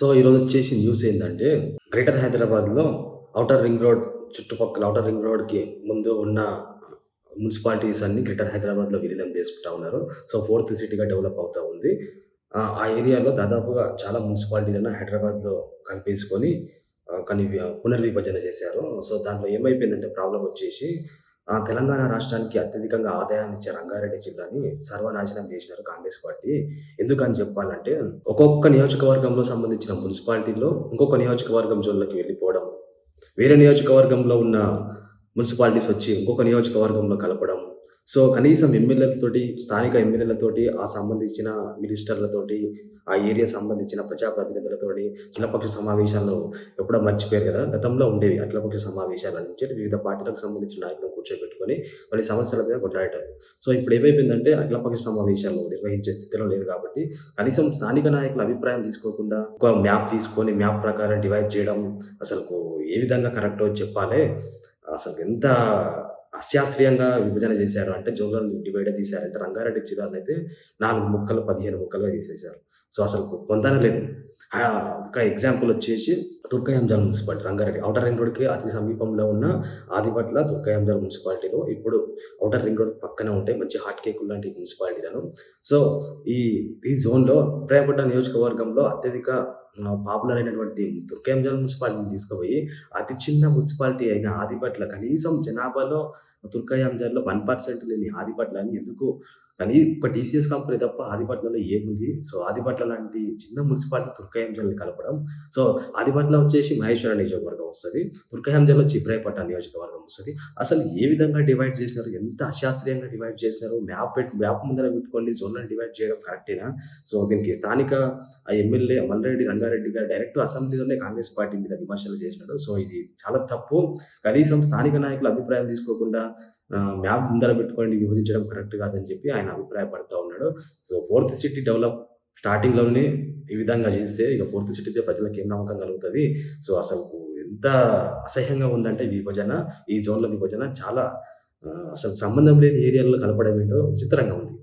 So ఈరోజు వచ్చేసి news ఏంటంటే గ్రేటర్ హైదరాబాద్లో ఔటర్ రింగ్ రోడ్ చుట్టుపక్కల ఔటర్ రింగ్ రోడ్కి ముందు ఉన్న మున్సిపాలిటీస్ అన్ని గ్రేటర్ హైదరాబాద్లో విలీనం చేసుకుంటా ఉన్నారు. సో ఫోర్త్ సిటీగా డెవలప్ అవుతూ ఉంది. ఆ ఏరియాలో దాదాపుగా చాలా మున్సిపాలిటీలను హైదరాబాద్లో కలిపేసుకొని ఆ, కొన్ని వి- పునర్విభజన చేశారు. సో దాంట్లో ఏమైపోయిందంటే ప్రాబ్లం వచ్చేసి తెలంగాణ రాష్ట్రానికి అత్యధికంగా ఆదాయాన్ని ఇచ్చే రంగారెడ్డి జిల్లాని సర్వనాశనం చేసినారు కాంగ్రెస్ పార్టీ. ఎందుకని చెప్పాలంటే ఒక్కొక్క నియోజకవర్గంలో సంబంధించిన మున్సిపాలిటీలో ఇంకొక నియోజకవర్గం జోన్లోకి వెళ్ళిపోవడం వేరే నియోజకవర్గంలో ఉన్న మున్సిపాలిటీస్ వచ్చి ఇంకొక నియోజకవర్గంలో కలపడం. సో కనీసం ఎమ్మెల్యేలతోటి స్థానిక ఎమ్మెల్యేలతోటి ఆ సంబంధించిన మినిస్టర్లతోటి ఆ ఏరియా సంబంధించిన ప్రజాప్రతినిధులతోటి అఖిలపక్ష సమావేశాల్లో ఎప్పుడో మర్చిపోయారు కదా. గతంలో ఉండేవి అఖిలపక్ష సమావేశాలు అంటే వివిధ పార్టీలకు సంబంధించిన నాయకులు కూర్చోబెట్టుకొని కొన్ని సమస్యల మీద కొట్లాడటం. సో ఇప్పుడు ఏమైపోయిందంటే అఖిలపక్ష సమావేశాలు నిర్వహించే స్థితిలో లేరు కాబట్టి కనీసం స్థానిక నాయకుల అభిప్రాయం తీసుకోకుండా ఒక మ్యాప్ తీసుకొని మ్యాప్ ప్రకారం డివైడ్ చేయడం అసలు ఏ విధంగా కరెక్టో చెప్పాలి. అసలు ఎంత అశాస్త్రీయంగా విభజన చేశారు. అంటే జోన్లను డివైడ్ తీశారంటే రంగారెడ్డి జిల్లాను అయితే నాలుగు ముక్కలు పదిహేను ముక్కలుగా తీసేశారు సో అసలు పొందన లేదు ఇక్కడ ఎగ్జాంపుల్ వచ్చేసి Turkayamjal municipality Rangareddy. Outer ring రోడ్కి అతి సమీపంలో ఉన్న ఆదిపట్ల తుర్కయంజాల్ మున్సిపాలిటీలో ఇప్పుడు ఔటర్ రింగ్ రోడ్ పక్కనే ఉంటాయి మంచి హాట్ కేకులు లాంటి మున్సిపాలిటీలను. సో ఈ ఈ జోన్లో ప్రేమపడ్డ నియోజకవర్గంలో అత్యధిక పాపులర్ అయినటువంటి దుర్గేంజల్ మున్సిపాలిటీని తీసుకుపోయి అతి చిన్న మున్సిపాలిటీ అయిన ఆదిపట్ల కనీసం జనాభాలో తుర్కయంజాల్లో వన్ పర్సెంట్ లేని ఆదిపట్లని ఎందుకు కానీ ఒక టీసీఎస్ కంపెనీ తప్ప ఆదిపట్లలో ఏముంది? సో ఆదిపట్ల లాంటి చిన్న మున్సిపాలిటీ తుర్కయంజల్ని కలపడం. సో ఆదిపట్ల వచ్చేసి మహేశ్వర నియోజకవర్గం వస్తుంది. తుర్కయంజల్ వచ్చి ఇబ్రాహీపట్ట నియోజకవర్గం వస్తుంది. అసలు ఏ విధంగా డివైడ్ చేసినారు? ఎంత అశాస్త్రీయంగా డివైడ్ చేసినారు? మ్యాప్ పెట్టి మ్యాప్ ముందర పెట్టుకొని జోన్లను డివైడ్ చేయడం కరెక్టేనా సో దీనికి స్థానిక ఎమ్మెల్యే మల్లారెడ్డి రంగారెడ్డి గారు డైరెక్ట్ అసెంబ్లీలోనే కాంగ్రెస్ పార్టీ మీద విమర్శలు చేసినాడు సో ఇది చాలా తప్పు. కనీసం స్థానిక నాయకుల అభిప్రాయం తీసుకోకుండా మ్యాప్ ముందర పెట్టుకొని విభజించడం కరెక్ట్ కాదని చెప్పి ఆయన అభిప్రాయపడుతూ ఉన్నాడు. సో ఫోర్త్ సిటీ డెవలప్ స్టార్టింగ్లోనే ఈ విధంగా చేస్తే ఇక ఫోర్త్ సిటీతో ప్రజలకు ఏం నమ్మకం కలుగుతుంది. సో అసలు ఎంత అసహ్యంగా ఉందంటే విభజన ఈ జోన్ల విభజన చాలా అసలు సంబంధం లేని ఏరియాల్లో కలపడం ఏంటో విచిత్రంగా ఉంది.